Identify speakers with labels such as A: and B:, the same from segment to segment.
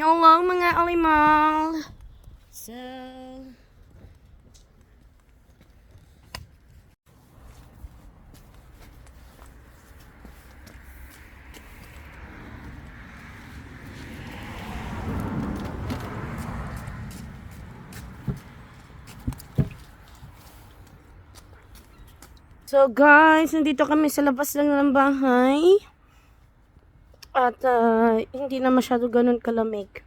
A: Hello mga alimal! So... So guys, nandito kami sa labas lang ng bahay. At ah, hindi na masyado ganun kalamig.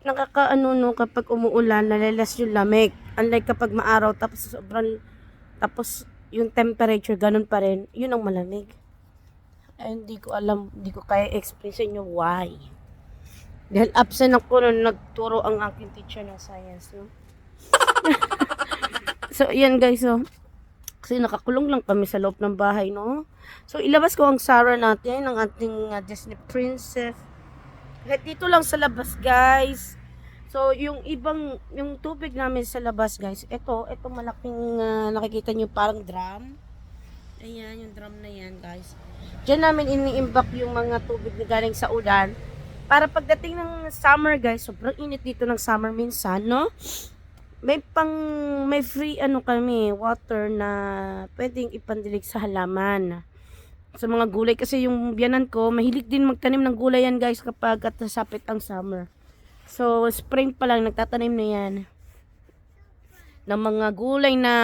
A: Nakakaano no kapag umuulan, nalalas yung lamig. Unlike kapag maaraw tapos sobrang tapos yung temperature ganun pa rin, yun ang malamig. Ay, hindi ko alam, hindi ko kaya express sa inyo why. Dahil absent ako nung nagturo ang aking teacher ng science, no? so, yan guys, so, kasi nakakulong lang kami sa loob ng bahay, no? So, ilabas ko ang Sarah natin, ang ating uh, Disney princess. Kahit dito lang sa labas, guys. So, yung ibang, yung tubig namin sa labas, guys, ito, ito malaking, uh, nakikita nyo parang drum. Ayan, yung drum na yan, guys. Diyan namin ini-imbak yung mga tubig na galing sa ulan. Para pagdating ng summer, guys, sobrang init dito ng summer minsan, no? May pang may free ano kami water na pwedeng ipandilig sa halaman sa mga gulay kasi yung biyanan ko mahilig din magtanim ng gulay yan guys kapag at ang summer so spring pa lang nagtatanim na yan ng mga gulay na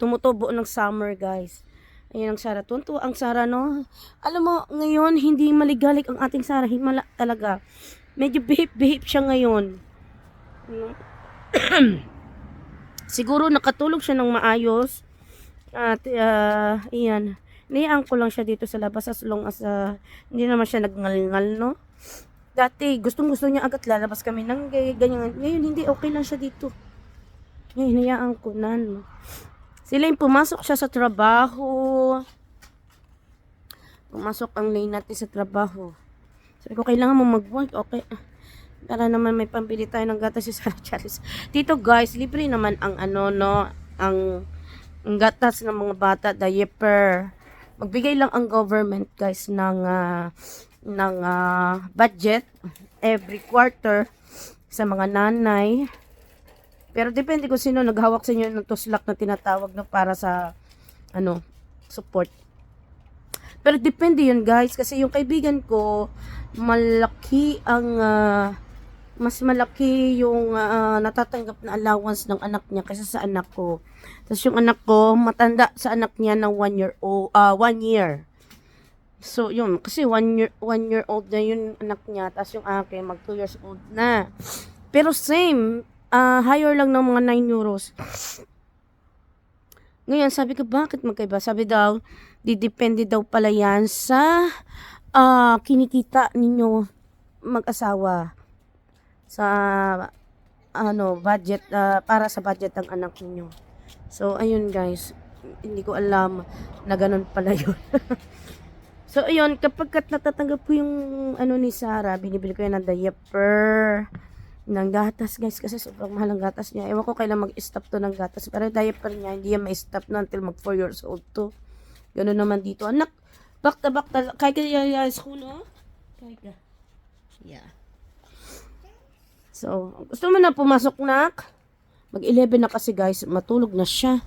A: tumutubo ng summer guys Ayan ang Sara. Tunto ang Sara, no? Alam mo, ngayon, hindi maligalik ang ating Sara. Himala talaga. Medyo behip-behip siya ngayon. No? siguro nakatulog siya ng maayos. At uh, iyan niyaan ko lang siya dito sa labas as long as uh, hindi naman siya nagngal-ngal no? Dati gustong gusto niya agad lalabas kami ng ganyan. Ngayon hindi okay lang siya dito. Ngayon niyaan ko na no? Sila yung pumasok siya sa trabaho. Pumasok ang lane natin sa trabaho. Sabi ko kailangan mo mag-work. Okay para naman may pambili tayo ng gatas si Sarah Charles. Dito guys, libre naman ang ano no, ang, ang gatas ng mga bata, diaper. Magbigay lang ang government guys ng ah, ng ah, budget every quarter sa mga nanay. Pero depende kung sino naghawak sa inyo ng tuslak na tinatawag na para sa ano, support. Pero depende yun guys kasi yung kaibigan ko malaki ang ah, mas malaki yung ah, natatanggap na allowance ng anak niya kaysa sa anak ko. Tapos yung anak ko matanda sa anak niya ng one year old, ah one year. So yun, kasi one year, one year old na yun anak niya, tapos yung akin mag two years old na. Pero same, ah higher lang ng mga 9 euros. Ngayon, sabi ko, bakit magkaiba? Sabi daw, didepende daw pala yan sa ah kinikita ninyo mag-asawa sa ano budget ah, para sa budget ng anak niyo. So ayun guys, hindi ko alam na ganun pala yun. so ayun, kapag natatanggap ko yung ano ni Sarah, binibili ko yan ng diaper, ng gatas guys kasi sobrang mahal ang gatas niya. Ewan ko kailan mag-stop to ng gatas. Pero diaper niya, hindi yan ma-stop na until mag 4 years old to. Ganun naman dito. Anak, back to back talaga. Kaya kaya school, no? Kaya ka. Yeah. So, gusto mo na pumasok nak? Mag-11 na kasi guys, matulog na siya.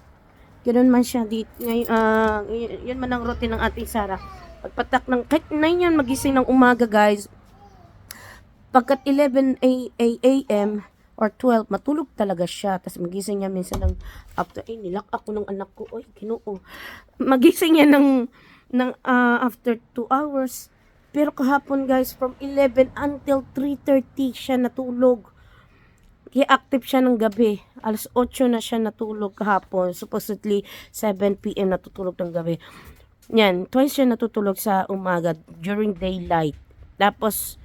A: Ganun man siya dito. Ngayon, ah, y- yun man ang routine ng ating Sarah. Pagpatak ng, kahit 9 yan magising ng umaga guys. Pagkat 11 a- a- a.m. or 12, matulog talaga siya. Tapos magising niya minsan ng after, eh, nilak ako ng anak ko. Oy, ginoo. Magising niya ng, ng ah, after 2 hours. Pero kahapon guys, from 11 until 3.30 siya natulog. Kaya active siya ng gabi. Alas 8 na siya natulog kahapon. Supposedly, 7 p.m. natutulog ng gabi. Yan, twice siya natutulog sa umaga during daylight. Tapos,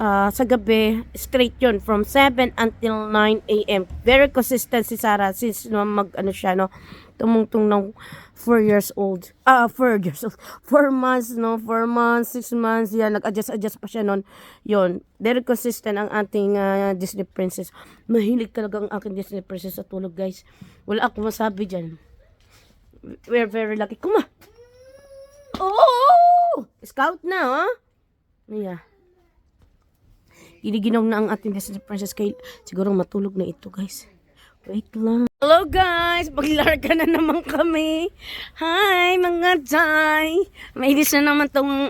A: ah, sa gabi, straight yun, from 7 until 9 a.m. Very consistent si Sarah since no, mag, ano siya, no, tumungtong ng 4 years old. Ah, 4 years old. 4 months, no? 4 months, 6 months. Yan, nag-adjust-adjust pa siya noon. Yun. Very consistent ang ating ah, Disney princess. Mahilig talaga ang aking Disney princess sa tulog, guys. Wala akong masabi dyan. We're very lucky. Kuma! Oh! Scout na, ha? Yeah. Giniginom na ang ating Disney Princess kay siguro matulog na ito guys. Wait lang. Hello guys! Paglarga na naman kami. Hi mga day! Mainis na naman tong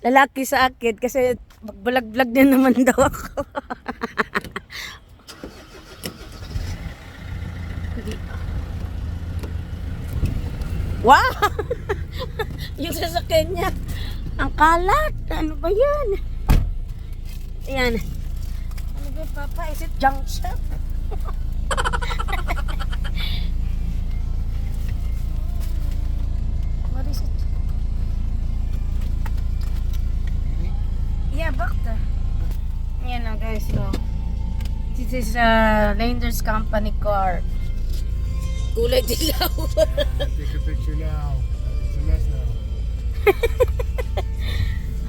A: lalaki sa akin kasi magbalag-vlog din naman daw ako. wow! Yung sasakyan niya. Ang kalat. Ano ba yan? Ayan. Ano ba, Papa? Is it junk shop? What is it? Yeah, bakta. Yan na guys, no. This is uh, Landers Company car. Kulay dilaw.
B: Take a picture now. It's a mess now.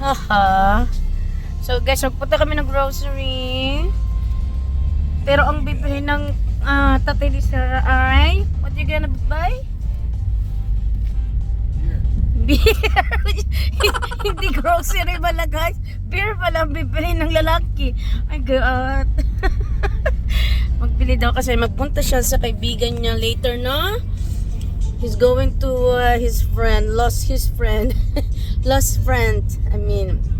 A: Haha. So guys, magpunta kami ng grocery. Pero ang bibili ng ah, tatay ni Sarah ay, what you gonna buy?
B: Here.
A: Beer. Hindi grocery pala guys. Beer pala ang bibili ng lalaki. My God. Magbili daw kasi magpunta siya sa kaibigan niya later na. He's going to uh, his friend. Lost his friend. Lost friend. I mean.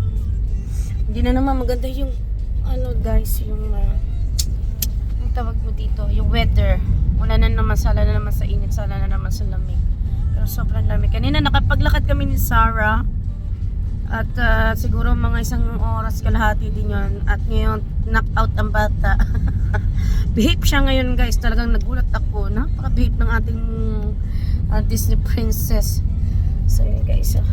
A: Hindi na naman maganda yung ano guys, yung uh, ang tawag mo dito, yung weather. Wala na naman, sala na naman sa init, sala na naman sa lamig. Pero sobrang lamig. Kanina nakapaglakad kami ni Sarah. At ah, siguro mga isang oras kalahati din yon At ngayon, knock out ang bata. behave siya ngayon guys. Talagang nagulat ako. Napaka-behave ng ating ah, Disney princess. So yun guys. ah.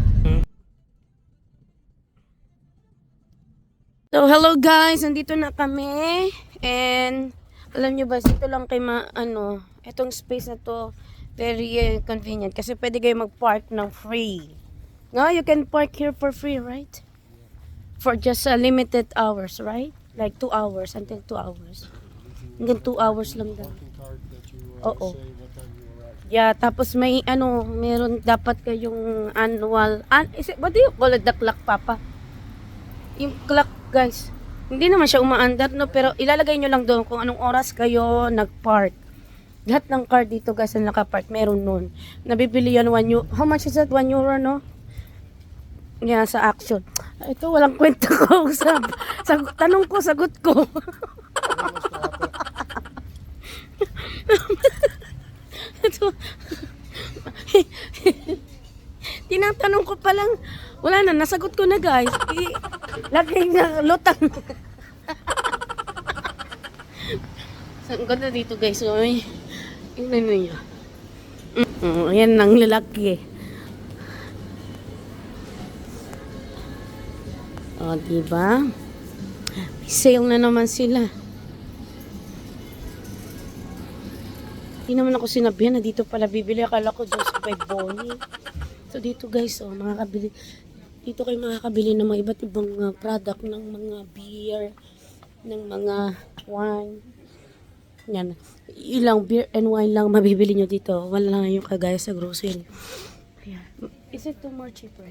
A: So hello guys, nandito na kami. And alam nyo ba, dito lang kay ma, ano, etong space na to, very eh, convenient. Kasi pwede kayo mag-park ng free. No, you can park here for free, right? For just a limited hours, right? Like 2 hours until 2 hours. Hanggang 2 hours lang daw.
B: Uh,
A: Oo. Yeah, tapos may ano, meron dapat kayong annual, an, is it, what do you call it, the clock, papa? Yung clock, guys. Hindi naman siya umaandar, no, pero ilalagay nyo lang doon kung anong oras kayo nag-park. Lahat ng car dito, guys, na nakapark, meron nun. Nabibili yan 1 euro. How much is that? 1 euro, no? Yeah, sa action. Ito, walang kwenta ko. sa, sa, tanong ko, sagot ko. Ito. Tinatanong ko pa lang, wala na, nasagot ko na guys. I, lagi na lutang. Saan ganda dito guys? So, ay, tingnan ninyo. Mm, ayan ang lalaki. O, diba? May sale na naman sila. Hindi naman ako sinabihan na dito pala bibili. Akala ko doon sa Bonnie. So dito guys, oh, makakabili. Dito kayo makakabili ng mga iba't ibang mga product ng mga beer, ng mga wine. Yan. Ilang beer and wine lang mabibili nyo dito. Wala lang yung kagaya sa grocery. Ayan. Is it too more cheaper?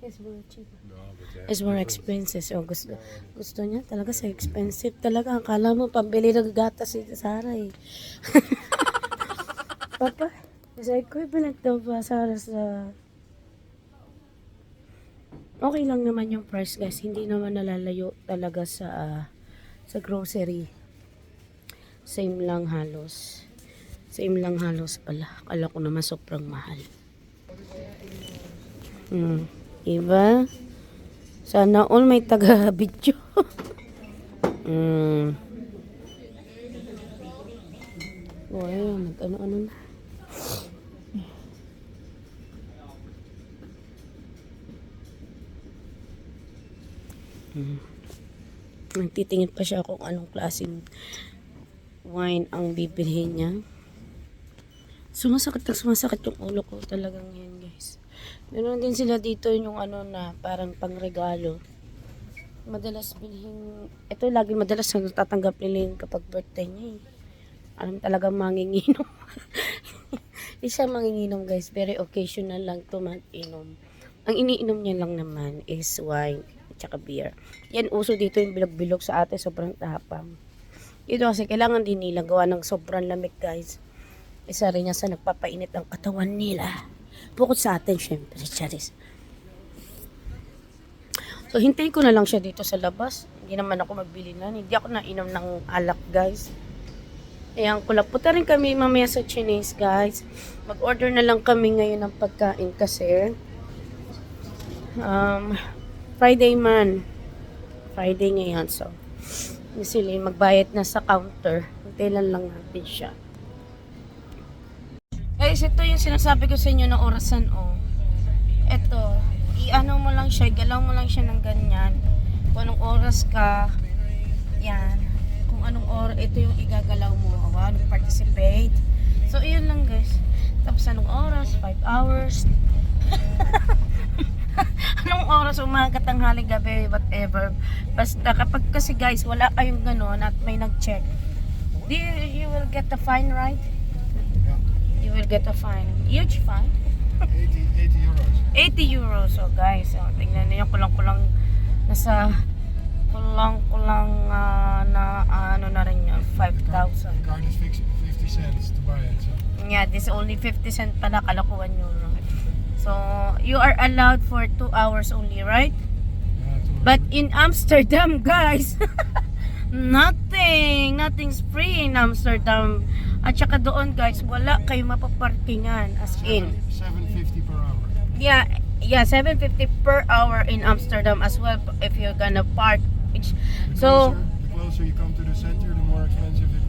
A: It's more cheaper.
B: No, that,
A: It's more expensive. So, gusto, gusto niya talaga sa expensive talaga. Akala mo, pambili ng gatas si Sarah eh. Papa, is equivalent daw ba Sarah sa... Okay lang naman yung price guys. Hindi naman nalalayo talaga sa ah, sa grocery. Same lang halos. Same lang halos pala. Akala ko naman sobrang mahal. Hmm. Diba? Sana all may taga-video. mm. Oh, ayun. Nag-ano-ano na. Mm. Nagtitingin pa siya kung anong klaseng wine ang bibilhin niya. Sumasakit na sumasakit yung ulo ko talagang yan guys. Meron din sila dito yung ano na parang pangregalo. Madalas bilhin, ito lagi madalas na tatanggap nila yun kapag birthday niya eh. Alam talagang manginginom. Isa manginginom guys, very occasional lang to mag-inom. Ang iniinom niya lang naman is wine. Tsaka beer. Yan, uso dito yung bilog-bilog sa ate, sobrang tapang. Ito kasi kailangan din nila gawa ng sobrang lamig guys. Isa rin yan sa nagpapainit ang katawan nila. Bukod sa atin, syempre, Charis. So, hintayin ko na lang siya dito sa labas. Hindi naman ako magbili na. Hindi ako nainom ng alak, guys. Ayan, kulap po rin kami mamaya sa Chinese, guys. Mag-order na lang kami ngayon ng pagkain kasi um, Friday man. Friday ngayon, so sila magbayad na sa counter. Hintayin lang natin siya. Guys, ito yung sinasabi ko sa inyo na orasan, oh. Ito, i-ano mo lang siya, galaw mo lang siya ng ganyan. Kung anong oras ka, yan. Kung anong oras, ito yung igagalaw mo. Awa, participate. So, iyon lang guys. Tapos anong oras? 5 hours. anong oras? Umaga, tanghali, gabi, whatever. Basta kapag kasi guys, wala kayong ganon at may nag-check. Do you, you will get the fine, right?
B: Yeah.
A: You will get a fine. Huge fine.
B: 80, 80 euros.
A: 80 euros. So guys, oh, tingnan niyo kulang-kulang nasa kulang-kulang ah, na ano na rin yun, 5,000.
B: The card is fix- 50 cents to buy it. So.
A: Yeah, this only 50 cent pala kalakuan euro. So, you are allowed for 2 hours only, right? But in Amsterdam, guys, nothing, nothing's free in Amsterdam. At saka doon, guys, wala kayo mapaparkingan as in.
B: Seven- 750 per hour.
A: Yeah, yeah, 750 per hour in Amsterdam as well if you're gonna park. Which,
B: The
A: so,
B: closer, the closer you come to the center, the more expensive it.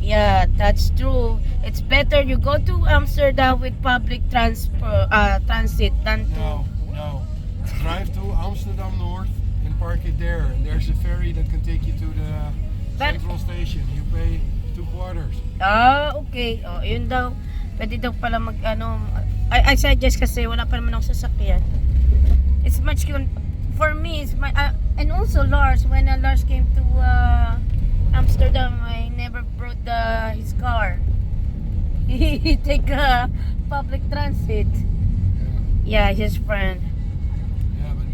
A: Yeah, that's true. It's better you go to Amsterdam with public transport, uh, transit than to.
B: No, no. Drive to Amsterdam North and park it there. And there's a ferry that can take you to the
A: But-
B: central station. You pay two quarters.
A: Ah, okay. Oh, yun daw. Pwede daw pala mag, ano, I, I suggest kasi wala pa naman akong sasakyan. It's much, con- for me, it's my, uh, and also Lars, when uh, Lars came to uh, Amsterdam, I never brought the, his car. He take a public transit.
B: Yeah.
A: His friend.
B: Yeah, but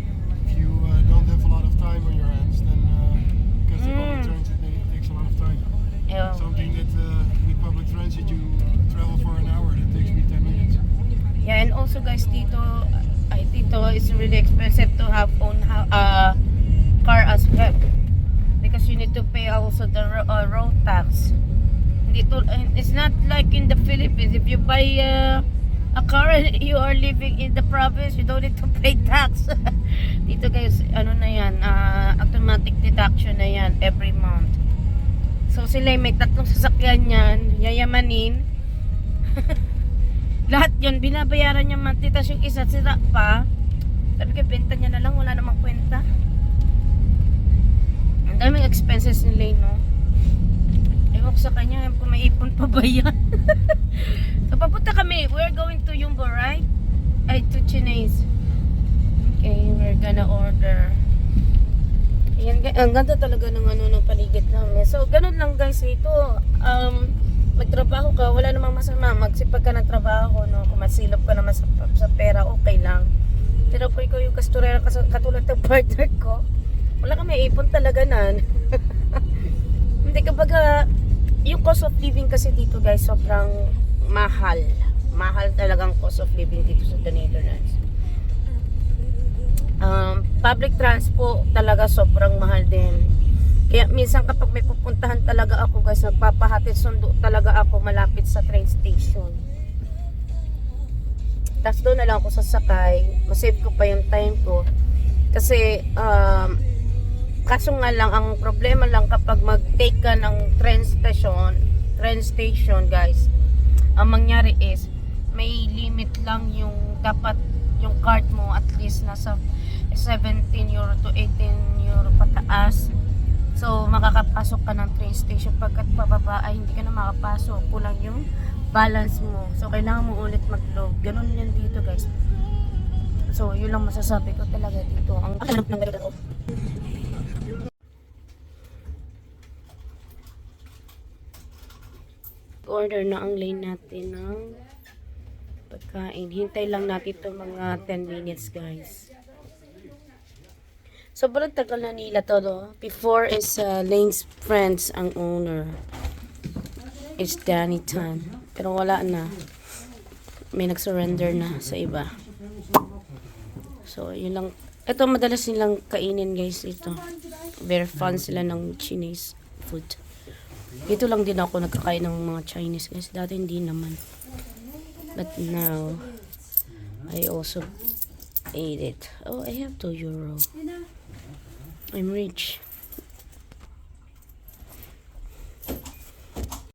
B: if you uh, don't have a lot of time on your hands, then uh, because the public
A: Mm.
B: transit it takes a lot of time.
A: Yeah.
B: Something that uh, with public transit you travel for an hour, that takes me 10 minutes.
A: Yeah, and also guys, dito, ay dito, it's really expensive to have own uh, car as well. Because you need to pay also the uh, road tax. Hindi and it's not like in the Philippines. If you buy uh, a car and you are living in the province, you don't need to pay tax. dito guys, ano na yan, uh, automatic deduction na yan every month. So sila may tatlong sasakyan yan, yayamanin. Lahat yun, binabayaran niya monthly, tapos yung isa sira pa. Sabi ko, benta niya na lang, wala namang kwenta. Daming expenses nila, no? Ewan ko sa kanya, kung may ipon pa ba yan. so, papunta kami. We're going to Yumbo, right? Ay, to Chinese. Okay, we're gonna order. Ayan, ang ganda talaga ng ano ng paligid namin. So, ganun lang guys ito. Um, magtrabaho ka, wala namang masama. Magsipag ka ng trabaho, no? Kung masilap ka naman sa, sa pera, okay lang. Pero kung ikaw yung kasturera kas- katulad ng partner ko, wala ka may ipon talaga nan. Hindi ka baga, yung cost of living kasi dito guys, sobrang mahal. Mahal talagang cost of living dito sa The Netherlands um, public transport talaga sobrang mahal din. Kaya minsan kapag may pupuntahan talaga ako guys, nagpapahatid sundo talaga ako malapit sa train station. Tapos doon na lang ako sasakay. Masave ko pa yung time ko. Kasi, um, kaso nga lang, ang problema lang kapag mag-take ka ng train station, train station guys, ang mangyari is, may limit lang yung dapat yung card mo at least nasa 17 euro to 18 euro pataas. So, makakapasok ka ng train station pagkat pababa ay hindi ka na makapasok. Kulang yung balance mo. So, kailangan mo ulit mag-load. Ganun yan dito, guys. So, yun lang masasabi ko talaga dito. Ang alam ng ganito. Order na ang lane natin ng pagkain. Hintay lang natin ito mga 10 minutes, guys. Sobrang tagal na nila to, no? Before is uh, Lane's friends ang owner. It's Danny Tan. Pero wala na. May nag-surrender na sa iba. So, yun lang. Ito, madalas nilang kainin, guys, ito. Very fun sila ng Chinese food. Dito lang din ako nagkakain ng mga Chinese, guys. Dati hindi naman. But now, I also ate it. Oh, I have 2 euro. I'm rich.